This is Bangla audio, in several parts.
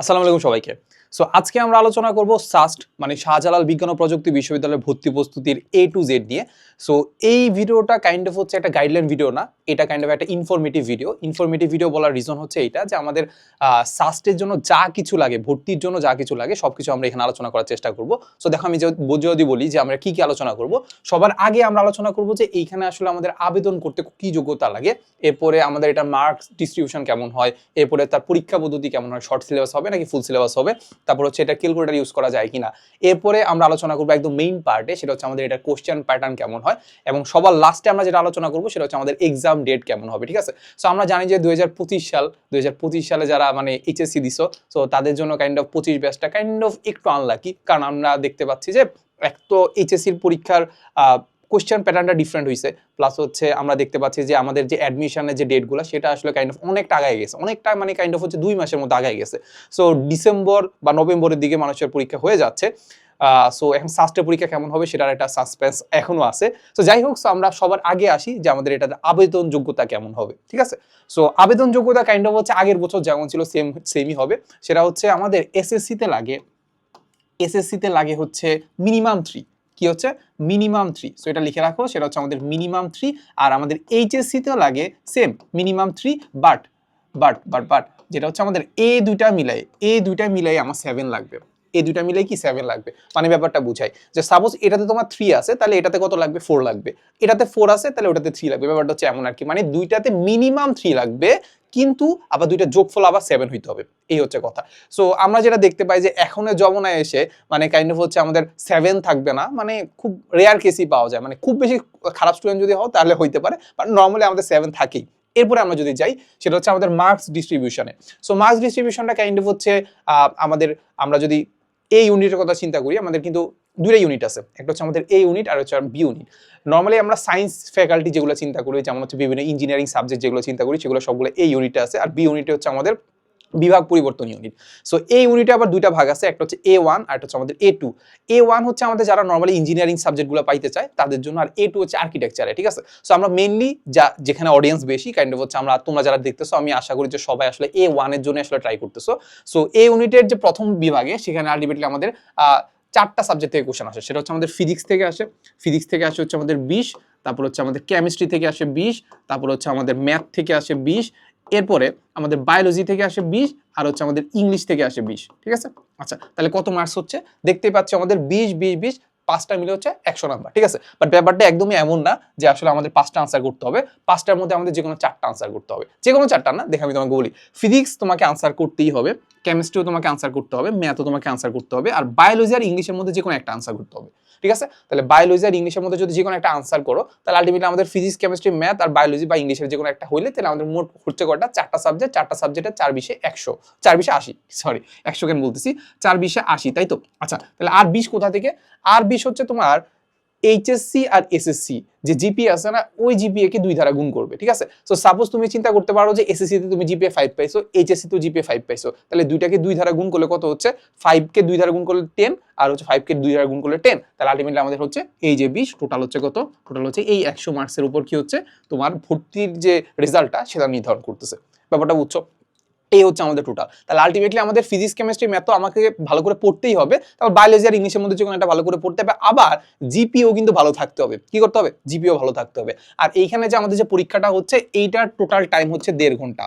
আসসালামু আলাইকুম সবাইকে। সো আজকে আমরা আলোচনা করব সাস্ট মানে শাহজালাল বিজ্ঞান ও প্রযুক্তি বিশ্ববিদ্যালয়ের ভর্তি প্রস্তুতির এ টু জেড নিয়ে। সো এই ভিডিওটা কাইন্ড অফ হচ্ছে একটা গাইডলাইন ভিডিও না, এটা কাইন্ড অফ একটা ইনফরমেটিভ ভিডিও ইনফরমেটিভ ভিডিও বলার রিজন হচ্ছে এইটা যে আমাদের সাস্টের জন্য যা কিছু লাগে, ভর্তির জন্য যা কিছু লাগে সব কিছু আমরা এখানে আলোচনা করার চেষ্টা করব। সো দেখো আমি যদি বলি যে আমরা কি কি আলোচনা করব, সবার আগে আমরা আলোচনা করব যে এইখানে আসলে আমাদের আবেদন করতে কি যোগ্যতা লাগে, এরপরে আমাদের এটা মার্কস ডিস্ট্রিবিউশন কেমন হয়, এরপরে তার পরীক্ষা পদ্ধতি কেমন হয় শর্ট সিলেবাস হবে নাকি ফুল সিলেবাস হবে? তারপর হচ্ছে এটা ক্যালকুলেটার ইউজ করা যায় কিনা? এরপরে আমরা আলোচনা করব একদম মেইন পার্টে সেটা হচ্ছে আমাদের এটা কোশ্চেন প্যাটার্ন কেমন হয়? এবং সবার লাস্টে আমরা যেটা আলোচনা করব, সেটা হচ্ছে আমাদের এক্সাম ডেট কেমন হবে, ঠিক আছে? সো আমরা জানি যে দুই হাজার পঁচিশ সাল, দুই হাজার পঁচিশ সালে যারা মানে এইচএসসি দিছো সো তাদের জন্য কাইন্ড অফ পঁচিশ ব্যাচটা কাইন্ড অফ একটু আনলাকি কারণ আমরা দেখতে পাচ্ছি যে, এক তো এইচএসসির পরীক্ষার কোশ্চেন প্যাটার্নটা ডিফারেন্ট হয়েছে প্লাস হচ্ছে আমরা দেখতে পাচ্ছি যে আমাদের যে অ্যাডমিশনের যে ডেটগুলো সেটা আসলে কাইন্ড অফ অনেকটা আগায় গেছে। অনেকটা মানে কাইন্ড অফ হচ্ছে দুই মাসের মধ্যে আগায় গেছে। সো ডিসেম্বর বা নভেম্বরের দিকে মানুষের পরীক্ষা হয়ে যাচ্ছে। সো এখন সাস্টের পরীক্ষা কেমন হবে সেটার একটা সাসপেন্স এখনও আছে। সো যাই হোক, so, আমরা সবার আগে আসি যে আমাদের এটাতে আবেদন যোগ্যতা কেমন হবে, ঠিক আছে? সো আবেদন যোগ্যতা কাইন্ড অফ হচ্ছে আগের বছর যেমন ছিল সেম সেমই হবে। সেটা হচ্ছে আমাদের এসএসসিতে লাগে এসএসসিতে লাগে হচ্ছে মিনিমাম থ্রি কি হচ্ছে? মিনিমাম থ্রি সো এটা লিখে রাখো, সেটা হচ্ছে আমাদের মিনিমাম থ্রি আর আমাদের এইচএসসিতেও লাগে same minimum three but but but but যেটা হচ্ছে আমাদের এ দুইটা মিলাই এ দুইটা মিলাই আমার সেভেন লাগবে। এই দুইটা মিলে কি সেভেন লাগবে? মানে ব্যাপারটা বুঝাই। যে সাপোজ এটাতে তোমার থ্রি আছে, তাহলে এটাতে কত লাগবে? ফোর লাগবে। এটাতে ফোর আছে, তাহলে ওটাতে থ্রি লাগবে। ব্যাপারটা হচ্ছে এমন আর কি। মানে দুইটাতে মিনিমাম থ্রি লাগবে কিন্তু আবার দুইটা যোগফল আবার সেভেন হইতে হবে। এই হচ্ছে কথা। সো আমরা যেটা দেখতে পাই যে এখনের জমনায় এসে মানে কাইন্ড অফ হচ্ছে আমাদের সেভেন থাকবে না মানে খুব রেয়ার কেসই পাওয়া যায়। মানে খুব বেশি খারাপ স্টুডেন্ট যদি হও, তাহলে হইতে পারে বাট নর্মালি আমাদের সেভেন থাকেই। এরপরে আমরা যদি যাই, সেটা হচ্ছে আমাদের মার্কস ডিস্ট্রিবিউশনে সো মার্কস ডিস্ট্রিবিউশনটা কাইন্ড অফ হচ্ছে আমাদের, আমরা যদি এই ইউনিটের কথা চিন্তা করি, আমাদের কিন্তু দুইটা ইউনিট আছে। একটা হচ্ছে আমাদের এ ইউনিট আর হচ্ছে বি ইউনিট নর্মালি আমরা সায়েন্স ফ্যাকাল্টি যেগুলো চিন্তা করি, যেমন হচ্ছে বিভিন্ন ইঞ্জিনিয়ারিং সাবজেক্ট যেগুলো চিন্তা করি, সেগুলো সবগুলো এই ইউনিটে আছে, আর বি ইউনিটে হচ্ছে আমাদের বিভাগ পরিবর্তন ইউনিট সো এই ইউনিটে আবার দুইটা ভাগ আছে, একটা হচ্ছে এ ওয়ান আর একটা হচ্ছে আমাদের এ টু এ ওয়ান হচ্ছে আমাদের যারা নর্মালি ইঞ্জিনিয়ারিং সাবজেক্টগুলো পাইতে চায়, তাদের জন্য আর এ টু হচ্ছে আর্কিটেকচারে ঠিক আছে? সো আমরা মেনলি যা, যেখানে অডিয়েন্স বেশি কাইন্ড অফ হচ্ছে আমরা, তোমরা যারা দেখতেছো, আমি আশা করি যে সবাই আসলে এ ওয়ানের জন্য আসলে ট্রাই করতেছো। সো এ ইউনিটের যে প্রথম বিভাগে, সেখানে আলটিমেটলি আমাদের চারটা সাবজেক্ট থেকে কোশ্চেন আসে। সেটা হচ্ছে আমাদের ফিজিক্স থেকে আসে। ফিজিক্স থেকে আসে হচ্ছে আমাদের বিশ, তারপর হচ্ছে আমাদের কেমিস্ট্রি থেকে আসে বিশ, তারপর হচ্ছে আমাদের ম্যাথ থেকে আসে বিশ, এরপরে আমাদের বায়োলজি থেকে আসে বিশ, আর হচ্ছে আমাদের ইংলিশ থেকে আসে বিশ। ঠিক আছে? আচ্ছা তাহলে কত মার্কস হচ্ছে? দেখতেই পাচ্ছি আমাদের বিশ বিশ বিশ, পাঁচটা মিলে হচ্ছে একশো নাম্বার ঠিক আছে? বাট ব্যাপারটা একদমই এমন না যে আসলে আমাদের পাঁচটা আনসার করতে হবে। পাঁচটার মধ্যে আমাদের যে কোনো চারটা আনসার করতে হবে। যে কোনো চারটা না, দেখে আমি তোমাকে বলি। ফিজিক্স তোমাকে আনসার করতেই হবে। কেমিস্ট্রিও তোমাকে আনসার করতে হবে ম্যাথও তোমাকে আনসার করতে হবে, আর বায়োলজি আর ইংলিশের মধ্যে যে কোনো একটা আনসার করতে হবে, ঠিক আছে? তাহলে বায়োলজি আর ইংলিশের মধ্যে যদি যে কোনো একটা আনসার করো, তাহলে আলটিমেটলি আমাদের ফিজিক্স কেমিস্ট্রি ম্যাথ আর বায়োলজি বা ইংলিশের যে কোনো একটা হইলে, তাহলে আমাদের মোট হচ্ছে কটা চারটা সাবজেক্ট চারটা সাবজেক্টে চার বিশে একশো, চার বিশে আশি সরি একশো কেন বলতেছি, চার বিশে আশি, তাই তো? আচ্ছা তাহলে আর বিশ কোথা থেকে? আর বিশ হচ্ছে তোমার এইচএসসি আর এসএসসি যে জিপিএ আছে না, ওই জিপিএ কে দুই ধারা গুণ করবে, ঠিক আছে? সো সাপোজ তুমি চিন্তা করতে পারো যে এসএসসি তে তুমি জিপিএ ফাইভ পাইছো এইচএসসি তো জিপিএ ফাইভ পাইছো। তাহলে দুইটাকে দুই ধারা গুণ করলে কত হচ্ছে? ফাইভ কে দুই ধারা গুণ করলে টেন আর হচ্ছে ফাইভ কে দুই ধারা গুণ করলে টেন তাহলে আলটিমেটলি আমাদের হচ্ছে এই যে বিশ টোটাল হচ্ছে কত? টোটাল হচ্ছে এই একশো মার্কসের উপর কি হচ্ছে? তোমার ভর্তির যে রেজাল্টটা সেটা নির্ধারণ করতেছে। ব্যাপারটা বুঝছ? এই হচ্ছে আমাদের টোটাল তাহলে আলটিমেটলি আমাদের ফিজিক্স কেমিস্ট্রি ম্যাথ আমাকে ভালো করে পড়তেই হবে। তারপর বায়োলজি আর ইংলিশের মধ্যে যে কোনো একটা ভালো করে পড়তে হবে। আবার জিপিও কিন্তু ভালো থাকতে হবে। কি করতে হবে? জিপিও ভালো থাকতে হবে। আর এইখানে যে আমাদের যে পরীক্ষাটা হচ্ছে, এইটার টোটাল টাইম হচ্ছে দেড় ঘণ্টা।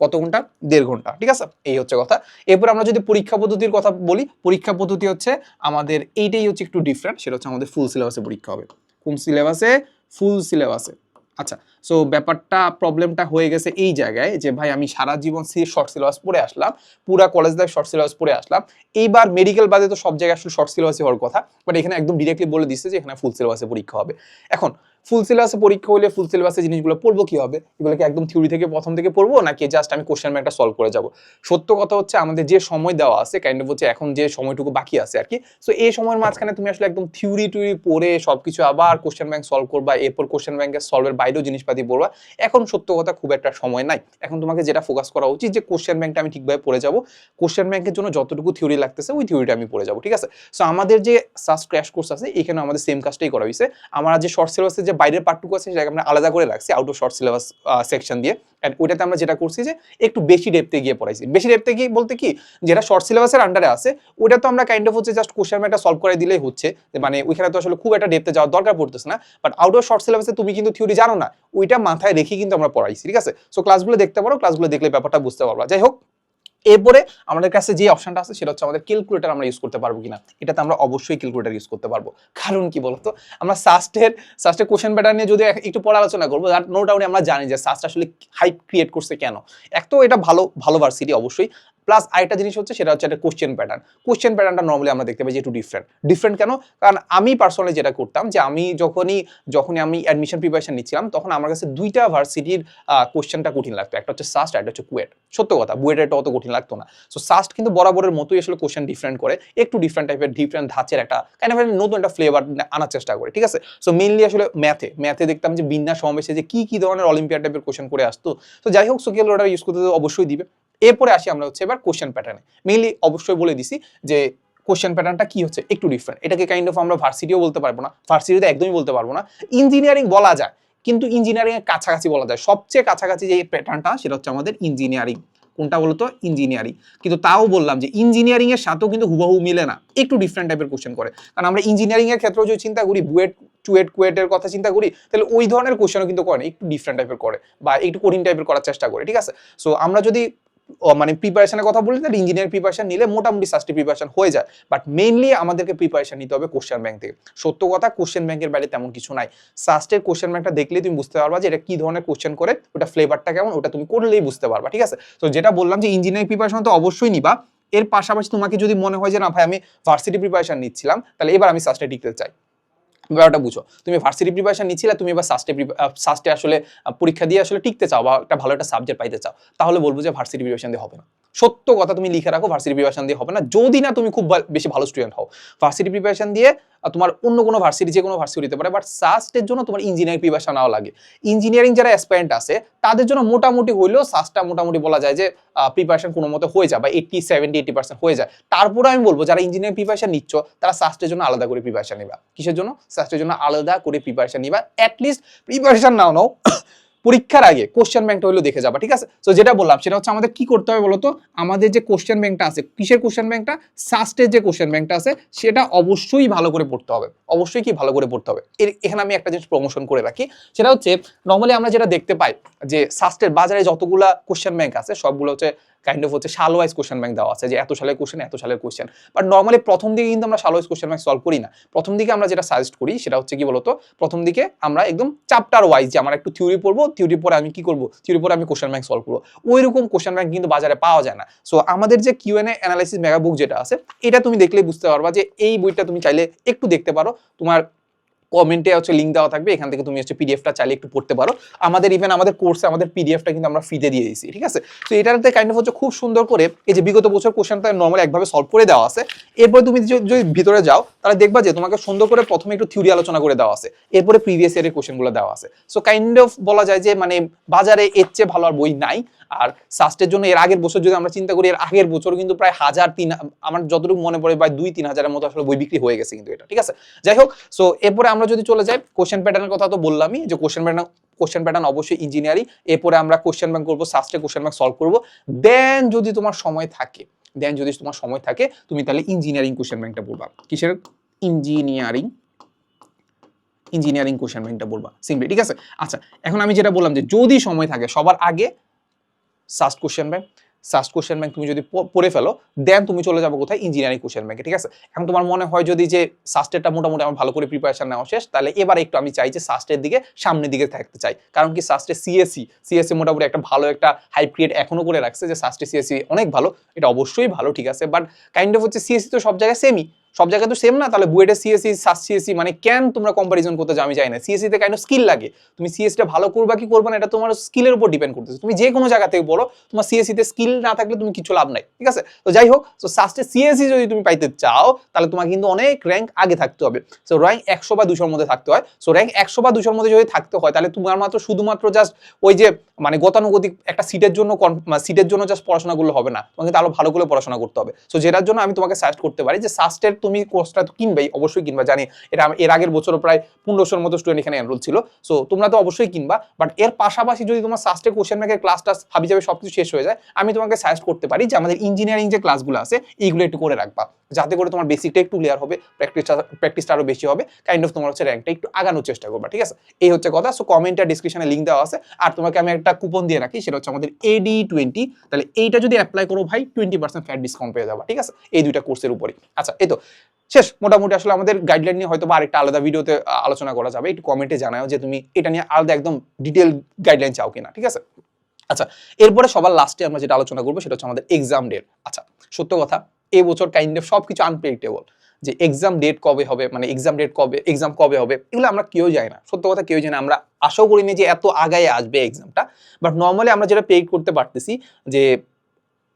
কত ঘণ্টা? দেড় ঘণ্টা। ঠিক আছে? এই হচ্ছে কথা। এরপর আমরা যদি পরীক্ষা পদ্ধতির কথা বলি, পরীক্ষা পদ্ধতি হচ্ছে আমাদের এইটাই হচ্ছে একটু ডিফারেন্ট সেটা হচ্ছে আমাদের ফুল সিলেবাসে পরীক্ষা হবে। কোন সিলেবাসে ফুল সিলেবাসে আচ্ছা সো ব্যাপারটা প্রবলেমটা হয়ে গেছে এই জায়গায় যে, ভাই, আমি সারা জীবন সি শর্ট সিলেবাস পড়ে আসলাম, পুরা কলেজ লাইফ শর্ট সিলেবাস পড়ে আসলাম। এইবার মেডিকেল বাদে তো সব জায়গায় আসলে শর্ট সিলেবাসই হওয়ার কথা বাট এখানে একদম ডিরেক্টলি বলে দিচ্ছে যে, এখানে ফুল সিলেবাসে পরীক্ষা হবে। এখন ফুল সিলেবাসে পরীক্ষা হলে ফুল সিলেবাসে জিনিসগুলো পড়ব কি হবে? এগুলোকে একদম থিওরি থেকে প্রথম থেকে পড়ব, নাকি জাস্ট আমি কোশ্চেন ব্যাংকটা সলভ করে যাব? সত্য কথা হচ্ছে আমাদের যে সময় দেওয়া আছে কাইন্ড অফ হচ্ছে এখন যে সময়টুকু বাকি আছে আর কি সো এই সময়ের মাঝখানে তুমি আসলে একদম থিওরি টুরি পড়ে সবকিছু আবার কোশ্চেন ব্যাংক সলভ করবা, এরপর কোশ্চেন ব্যাংকের সলভের বাইরেও জিনিসপাতি পড়বা। এখন সত্য কথা খুব একটা সময় নাই। এখন তোমাকে যেটা ফোকাস করা উচিত যে কোশ্চেন ব্যাংকটা আমি ঠিকভাবে পড়ে যাব। কোশ্চেন ব্যাংকের জন্য যতটুকু থিওরি লাগতেছে, ওই থিওরিটা আমি পড়ে যাব, ঠিক আছে? সো আমাদের যে সাস ক্র্যাশ কোর্স আছে এখানে আমাদের সেম কাজটাই করা হয়েছে আমরা যে শর্ট সিলেবাসের যে বাইরের পার্টটুকু আছে, সেটাকে আমরা আলাদা করে রাখছি out of short syllabus section দিয়ে। অ্যান্ড ওইটাতে আমরা যেটা করছি যে, একটু বেশি ডেপতে গিয়ে পড়াইছি। বেশি ডেপতে গিয়ে বলতে কি, যেটা শর্ট সিলেবাসের আন্ডারে আছে ওটা তো আমরা কাইন্ড অফ হচ্ছে জাস্ট কোশ্চেন একটা সলভ করে দিলেই হচ্ছে। মানে ওইখানে তো আসলে খুব একটা ডেপতে যাওয়ার দরকার পড়তেছে না। বাট আউট অফ শর্ট সিলেবাসে তুমি কিন্তু থিওরি জানো না। ওইটা মাথায় রেখে কিন্তু আমরা পড়াইছি, ঠিক আছে? সো ক্লাসগুলো দেখতে পারো ক্লাসগুলো দেখলে ব্যাপারটা বুঝতে পারবা। যাই হোক এরপরে আমাদের কাছে যে অপশনটা আছে সেটা হচ্ছে আমাদের ক্যালকুলেটর আমরা ইউজ করতে পারব কিনা। এটাতে আমরা অবশ্যই ক্যালকুলেটর ইউজ করতে পারব। কারণ কি বলতো? আমরা সাস্টের সাস্টের কোশ্চেন প্যাটার্ন নিয়ে যদি একটু পড়া আলোচনা করব নো ডাউটে আমরা জানি যে সাস্ট আসলে হাইপ ক্রিয়েট করছে কেন। এক তো এটা ভালো ভালো ভার্সিটি অবশ্যই। প্লাস আরেকটা জিনিস হচ্ছে সেটা হচ্ছে একটা কোশ্চেন প্যাটার্ন কোশ্চেন প্যাটার্নটা নর্মালি আমরা দেখতে পাই যে একটু ডিফারেন্ট ডিফারেন্ট কেন? কারণ আমি পার্সোনালি যেটা করতাম যে আমি যখনই যখনই আমি অ্যাডমিশন প্রিপারেশন নিচ্ছিলাম, তখন আমার কাছে দুইটা ভার্সিটির কোশ্চেনটা কঠিন লাগতো। একটা হচ্ছে সাস্ট একটা হচ্ছে কুয়েট সত্য কথা, বুয়েটের এটা অত কঠিন লাগতো না। সো সাস্ট কিন্তু বরাবরের মতোই আসলে কোশ্চেন ডিফারেন্ট করে, একটু ডিফারেন্ট টাইপের ডিফারেন্ট ধাঁচের একটা কাইন্ড অফ নতুন একটা ফ্লেভার আনার চেষ্টা করে, ঠিক আছে? সো মেইনলি আসলে ম্যাথে ম্যাথে দেখতাম যে বিন্যাস সমাবেশে যে কি কি ধরনের অলিম্পিয়াড টাইপের কোশ্চেন করে আসতো। তো যাই হোক সোকেল ওটা ইউজ করতে অবশ্যই দিবে। এরপরে আসি আমরা হচ্ছে এবার কোশ্চেন প্যাটার্নে মেইনলি অবশ্যই বলে দিছি যে কোশ্চেন প্যাটার্নটা কি হচ্ছে একটু ডিফারেন্ট এটাকে কাইন্ড অফ আমরা ভার্সিটিও বলতে পারব না। ভার্সিটিতে একদমই বলতে পারব না। ইঞ্জিনিয়ারিং বলা যায়। কিন্তু ইঞ্জিনিয়ারিং এর কাছাকাছি বলা যায়। সবচেয়ে কাছাকাছি যে প্যাটার্নটা সেটা হচ্ছে আমাদের ইঞ্জিনিয়ারিং কোনটা বলতো? ইঞ্জিনিয়ারিং কিন্তু তাও বললাম যে ইঞ্জিনিয়ারিং এর সাথেও কিন্তু হুবহু মিলে না। একটু ডিফারেন্ট টাইপের কোশ্চেন করে। কারণ আমরা ইঞ্জিনিয়ারিং এর ক্ষেত্রেও যদি চিন্তা করি, বুয়েট, টুয়েট, কুয়েটের কথা চিন্তা করি, তাহলে ওই ধরনের কোশ্চেনও কিন্তু করে না। একটু ডিফারেন্ট টাইপের করে বা একটু কঠিন টাইপের করার চেষ্টা করে। ঠিক আছে? সো আমরা যদি মানে প্রিপারেশনের কথা বলি তাহলে ইঞ্জিনিয়ার প্রিপারেশন নিলে মোটামুটি সাস্টি প্রিপারেশন হয়ে যায়। বাট মেইনলি আমাদেরকে প্রিপারেশন নিতে হবে কোশ্চেন ব্যাংক থেকে। সত্য কথা কোশ্চেন ব্যাংকের বাইরে তেমন কিছু নাই। সাস্টের কোশ্চেন ব্যাংকটা দেখলেই তুমি বুঝতে পারবা যে এটা কি ধরনের কোশ্চেন করে, ওটা ফ্লেভারটা কেমন, ওটা তুমি করলেই বুঝতে পারবা, ঠিক আছে? তো যেটা বললাম যে ইঞ্জিনিয়ারিং প্রিপারেশন তো অবশ্যই নিবা। এর পাশাপাশি তোমাকে যদি মনে হয় যে না ভাই আমি ভার্সিটি প্রিপারেশন নিচ্ছিলাম, তাহলে এবার আমি সাস্টে টিকতে চাই। ব্যাপারটা বুঝো। তুমি ভার্সিটি প্রিপারেশন নিচ্ছিলে তুমি এবার সাস্টে সাস্টে আসলে পরীক্ষা দিয়ে আসলে টিকতে চাও বা একটা ভালো একটা সাবজেক্ট পাইতে চাও। তাহলে বলব যে ভার্সিটি প্রিপারেশন দিয়ে হবে না। সত্য কথা তুমি লিখে রাখো ভার্সিটি প্রিপারেশন দিয়ে হবে না। যদি না তুমি খুব বেশি ভালো স্টুডেন্ট হও। ভার্সিটি প্রিপারেশন দিয়ে তোমার অন্য কোনো ভার্সিটি যে কোনো ভার্সিটি হতে পারে বাট সাস্টের জন্য তোমার ইঞ্জিনিয়ারিং প্রিপারেশন নেওয়া লাগে। ইঞ্জিনিয়ারিং যারা অ্যাসপারেন্ট আছে, তাদের জন্য মোটামুটি হইলেও সাস্টটা মোটামুটি বলা যায় যে প্রিপারেশন কোনো মতো হয়ে যায় বা এইটটি সেভেন্টি এইটি পার্সেন্ট হয়ে যায়। তারপরে আমি বলব, যারা ইঞ্জিনিয়ারিং প্রিপারেশন নিচ্ছ, তারা সাস্টের জন্য আলাদা করে প্রিপারেশন নিবা। কিসের জন্য? সাস্টের জন্য আলাদা করে প্রিপারেশন নিবা। অ্যাটলিস্ট প্রিপারেশন নাও নাও। পরীক্ষার আগে কোশ্চেন ব্যাংকটা হলো দেখে যাবা, ঠিক আছে? তো যেটা বললাম, সেটা হচ্ছে আমাদের কি করতে হবে বলতো? আমাদের যে কোশ্চেন ব্যাংকটা আছে, কিসের কোশ্চেন ব্যাংকটা সাস্টের যে কোশ্চেন ব্যাংকটা আছে, সেটা অবশ্যই ভালো করে পড়তে হবে। অবশ্যই কি ভালো করে পড়তে হবে? এর, এখানে আমি একটা জিনিস প্রমোশন করে রাখি, সেটা হচ্ছে নর্মালি আমরা যেটা দেখতে পাই যে সাস্টের বাজারে যতগুলা কোশ্চেন ব্যাংক আছে, সবগুলো হচ্ছে কাইন্ড অফ হচ্ছে সাল ওয়াইজ কোশ্চেন ব্যাংক দেওয়া আছে যে এত সালের কোশ্চেন এত সালের কোশ্চেন বাট নর্মালি প্রথম দিকে কিন্তু আমরা সাল ওয়াইজ কোশ্চেন ব্যাংক সলভ করি না। প্রথম দিকে আমরা যেটা সাজেস্ট করি সেটা হচ্ছে কি বলতো, প্রথম দিকে আমরা একদম চ্যাপ্টার ওয়াইজ যে আমার একটু থিওরি পড়ব থিওরি পরে আমি কি করব? থিওরি পরে আমি কোশ্চেন ব্যাংক সলভ করব। ওই রকম কোশ্চেন ব্যাংক কিন্তু বাজারে পাওয়া যায় না। সো আমাদের যে Q N analysis mega book যেটা আছে, এটা তুমি দেখলেই বুঝতে পারবা যে এই বইটা তুমি চাইলে একটু দেখতে পারো। তোমার কমেন্টে হচ্ছে লিঙ্ক দেওয়া থাকবে, এখান থেকে তুমি হচ্ছে পিডিএফটা চাইলে একটু পড়তে পারো। আমাদের ইভেন আমাদের কোর্সে আমাদের পিডিএফটা কিন্তু আমরা ফ্রিতে দিয়ে দিয়েছি, ঠিক আছে? তো এটাতে কাইন্ড অফ হচ্ছে খুব সুন্দর করে এই যে বিগত বছর কোশ্চেনটা নর্মালি একভাবে সলভ করে দেওয়া আছে। এরপর তুমি যদি ভিতরে যাও, তাহলে দেখবা যে তোমাকে সুন্দর করে প্রথমে একটু থিওরি আলোচনা করে দেওয়া আছে। এরপরে প্রিভিয়াস ইয়ারের কোশ্চেনগুলো দেওয়া আছে। সো কাইন্ড অফ বলা যায় যে মানে বাজারে এর চেয়ে ভালো আর বই নাই। আর সাস্টের জন্য এর আগের বছর যদি আমরা চিন্তা করি, এর আগের বছর কিন্তু প্রায় হাজার তিন, আমার যতটুকু মনে পড়ে, প্রায় দুই, তিন হাজারের মতো আসলে বই বিক্রি হয়ে গেছে কিন্তু এটা, ঠিক আছে? যাই হোক সো এরপরে আমরা যদি চলে যাই কোশ্চেন প্যাটার্নের কথা তো বললামই, যে কোশ্চেন প্যাটার্ন কোশ্চেন প্যাটার্ন অবশ্যই ইঞ্জিনিয়ারিং এরপরে আমরা কোশ্চেন ব্যাংক করব সাস্টে কোশ্চেন ব্যাংক সলভ করব। দেন যদি তোমার সময় থাকে দেন যদি তোমার সময় থাকে, তুমি তাহলে ইঞ্জিনিয়ারিং কোশ্চেন ব্যাংকটা বলবা কিসের? ইঞ্জিনিয়ারিং ইঞ্জিনিয়ারিং কোশ্চেন ব্যাংকটা বলবা সিম্পলি ঠিক আছে? আচ্ছা এখন আমি যেটা বললাম যে যদি সময় থাকে, সবার আগে SUST question bank SUST question bank তুমি যদি পড়ে ফেলো দেন তুমি চলে যাব কোথায়? ইঞ্জিনিয়ারিং কোশ্চেন ব্যাংকে ঠিক আছে? এখন তোমার মনে হয় যদি যে সাস্টেরটা মোটামুটি আমার ভালো করে প্রিপারেশন নেওয়া শেষ, তাহলে এবার একটু আমি চাই যে সাস্টের দিকে সামনের দিকে থাকতে চাই। কারণ কি সাস্টে সিএসসি সিএসসি মোটামুটি একটা ভালো একটা হাইপ ক্রিয়েট এখনও করে রাখছে যে সাস্টে সিএসসি অনেক ভালো, এটা অবশ্যই ভালো, ঠিক আছে? বাট কাইন্ড অফ হচ্ছে সিএসসি তো সব জায়গায় সেমই সব জায়গায় তো সেম না, তাহলে বুয়েটে সিএসসি সাস সিএসসি মানে কেন তোমরা কম্পারিজন করতে আমি চাই না। সিএসসি তে কাইন্ড স্কিল লাগে। তুমি সিএসসিটা ভালো করবা কি করবা না, এটা তোমার স্কিলের উপর ডিপেন্ড করতেছে। তুমি যে কোনো জায়গা থেকে বলো, তোমার সিএসসি তে স্কিল না থাকলে তুমি কিছু লাভ নাই, ঠিক আছে? তো যাই হোক তো সাস্টে সিএসসি যদি তুমি পাইতে চাও, তাহলে তোমার কিন্তু অনেক র্যাঙ্ক আগে থাকতে হবে। সো র্যাঙ্ক একশো বা দুশোর মধ্যে থাকতে হয়। সো র্যাঙ্ক একশো বা দুশোর মধ্যে যদি থাকতে হয়, তাহলে তোমার মাত্র শুধুমাত্র জাস্ট ওই যে মানে গতানুগতিক একটা সিটের জন্য সিটের জন্য জাস্ট পড়াশোনা করলে হবে না। তোমাকে কিন্তু আরও ভালো করে পড়াশোনা করতে হবে। সো যেটার জন্য আমি তোমাকে সাজেস্ট করতে পারি যে সাস্টের তুমি কোর্সটা তো কিনবেই, অবশ্যই কিনবা। জানি এটা এর আগের বছরও প্রায় পনেরোশোর মতো স্টুডেন্ট এখানে এনরোল ছিল। সো তোমরা তো অবশ্যই কিনবা। বাট এর পাশাপাশি যদি তোমার সাস্টে কোশ্চেন ব্যাংকের ক্লাস টাস হাবি যাবে সবকিছু শেষ হয়ে যায়, আমি তোমাকে সাজেস্ট করতে পারি যে আমাদের ইঞ্জিনিয়ারিং যে ক্লাসগুলো আছে, এইগুলো একটু করে রাখবা। যাতে করে তোমার বেসিকটা একটু ক্লিয়ার হবে প্র্যাকটিসটা প্র্যাকটিসটা আরও বেশি হবে কাইন্ড অফ তোমার হচ্ছে র্যাঙ্কটা একটু আগানোর চেষ্টা করবা, ঠিক আছে? এই হচ্ছে কথা সো কমেন্ট আর ডিসক্রিপশনে লিঙ্ক দেওয়া আছে, আর তোমাকে আমি একটা কুপন দিয়ে রাখি, সেটা হচ্ছে আমাদের এডি টোয়েন্টি তাহলে এইটা যদি অ্যাপ্লাই করো ভাই টোয়েন্টি পার্সেন্ট ফ্যাট ডিসকাউন্ট পেয়ে যাবা, ঠিক আছে? এই দুইটা কোর্সের উপরে আচ্ছা এই তো, শেষ, মোটামুটি আসলে আমাদের গাইডলাইন নিয়ে হয়তো বা আরেকটা আলাদা ভিডিওতে আলোচনা করা যাবে, একটু কমেন্টে জানাও যে তুমি এটা নিয়ে আলাদা একদম ডিটেল গাইডলাইন চাও কিনা, ঠিক আছে? আচ্ছা এরপরে সবার লাস্টে আমরা যেটা আলোচনা করব, সেটা হচ্ছে আমাদের এক্সাম ডেট আচ্ছা সত্য কথা এই বছর কাইন্ড অফ সব কিছু আনপ্রেডিক্টেবল যে এক্সাম ডেট কবে হবে মানে এক্সাম ডেট কবে এক্সাম কবে হবে, এগুলো আমরা কেউ জানি না। সত্য কথা কেউ জানি না। আমরা আশাও করিনি যে এত আগায় আসবে এক্সামটা বাট নর্মালি আমরা যেটা পেড করতে পারতেছি যে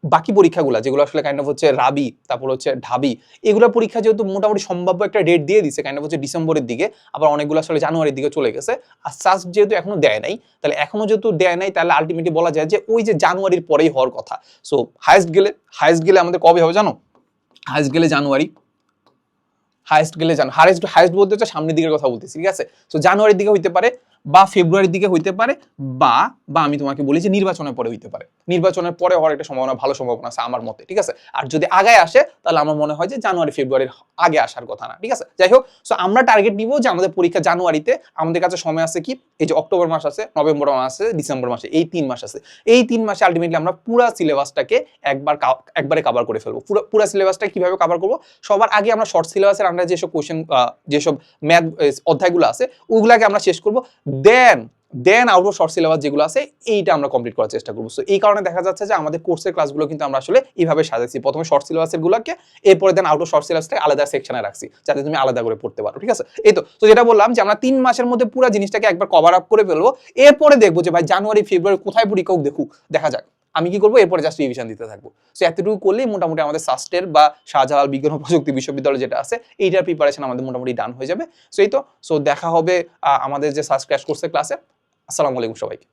বাকি পরীক্ষাগুলো, যেগুলো আসলে কাইন্ড অফ হচ্ছে রাবি, তারপর হচ্ছে ঢাবি, এগুলো পরীক্ষা যেহেতু মোটামুটি সম্ভাব্য একটা ডেট দিয়ে দিছে কাইন্ড অফ হচ্ছে ডিসেম্বরের দিকে, আবার অনেকগুলো আসলে জানুয়ারির দিকে চলে গেছে, আর সাস যেহেতু এখনও দেয় নাই, তাহলে এখনও যেহেতু দেয় নাই, তাহলে আলটিমেটলি বলা যায় যে ওই যে জানুয়ারির পরেই হওয়ার কথা। সো হাইস্ট গেলে হায়েস্ট গেলে আমাদের কবে হবে জানো? হাইস্ট গেলে জানুয়ারি হাইস্ট গেলে জানুয়ারি হাইস্ট হাইস্ট বলতে হচ্ছে সামনের দিকের কথা বলতেছি, ঠিক আছে? সো জানুয়ারির দিকে হইতে পারে বা ফেব্রুয়ারির দিকে হইতে পারে বা বা আমি তোমাকে বলি যে নির্বাচনের পরে হইতে পারে। নির্বাচনের পরে হওয়ার একটা সম্ভাবনা, ভালো সম্ভাবনা আছে আমার মতে, ঠিক আছে? আর যদি আগায় আসে, তাহলে আমার মনে হয় যে জানুয়ারি, ফেব্রুয়ারির আগে আসার কথা না, ঠিক আছে? যাই হোক সো আমরা টার্গেট নিব যে আমাদের পরীক্ষা জানুয়ারিতে, আমাদের কাছে সময় আছে কি? এই যে অক্টোবর মাস আছে, নভেম্বর মাস আছে, ডিসেম্বর মাসে, এই তিন মাস আছে। এই তিন মাসে আলটিমেটলি আমরা পুরো সিলেবাসটাকে একবার একবারে কভার করে ফেলব। পুরো পুরো সিলেবাসটা কীভাবে কভার করব? সবার আগে আমরা শর্ট সিলেবাসের আমরা যেসব কোশ্চেন যেসব ম্যাথ অধ্যায়গুলো আছে, ওগুলাকে আমরা শেষ করব। Then then out of short syllabus যেগুলো আছে, এইটা আমরা কমপ্লিট করার চেষ্টা করব। সো এই কারণে দেখা যাচ্ছে যে আমাদের কোর্সের ক্লাসগুলো কিন্তু আমরা আসলে এইভাবে সাজাচ্ছি। প্রথমে শর্ট সিলেবাসের গুলোকে, এরপরে দেন আউট অফ শর্ট সিলেবাসটাকে আলাদা সেকশনে রাখছি, যাতে তুমি আলাদা করে পড়তে পারো, ঠিক আছে? এই তো তো যেটা বললাম যে আমরা তিন মাসের মধ্যে পুরো জিনিসটাকে একবার কভার আপ করে ফেলব, এরপরে দেখব যে ভাই জানুয়ারি ফেব্রুয়ারি কোথায় কেউ দেখুক, দেখা যাক। আমি কি করব? এরপরে জাস্ট রিভিশন দিতে থাকব। সো এতটুকু করলেই মোটামুটি আমাদের সাস্টের বা শাহজালাল বিজ্ঞান ও প্রযুক্তি বিশ্ববিদ্যালয় যেটা আছে, এইটার প্রিপারেশন আমাদের মোটামুটি ডান হয়ে যাবে। সেই তো। সো দেখা হবে আমাদের যে সাস ক্র্যাশ কোর্সের ক্লাসে আসসালামু আলাইকুম সবাইকে।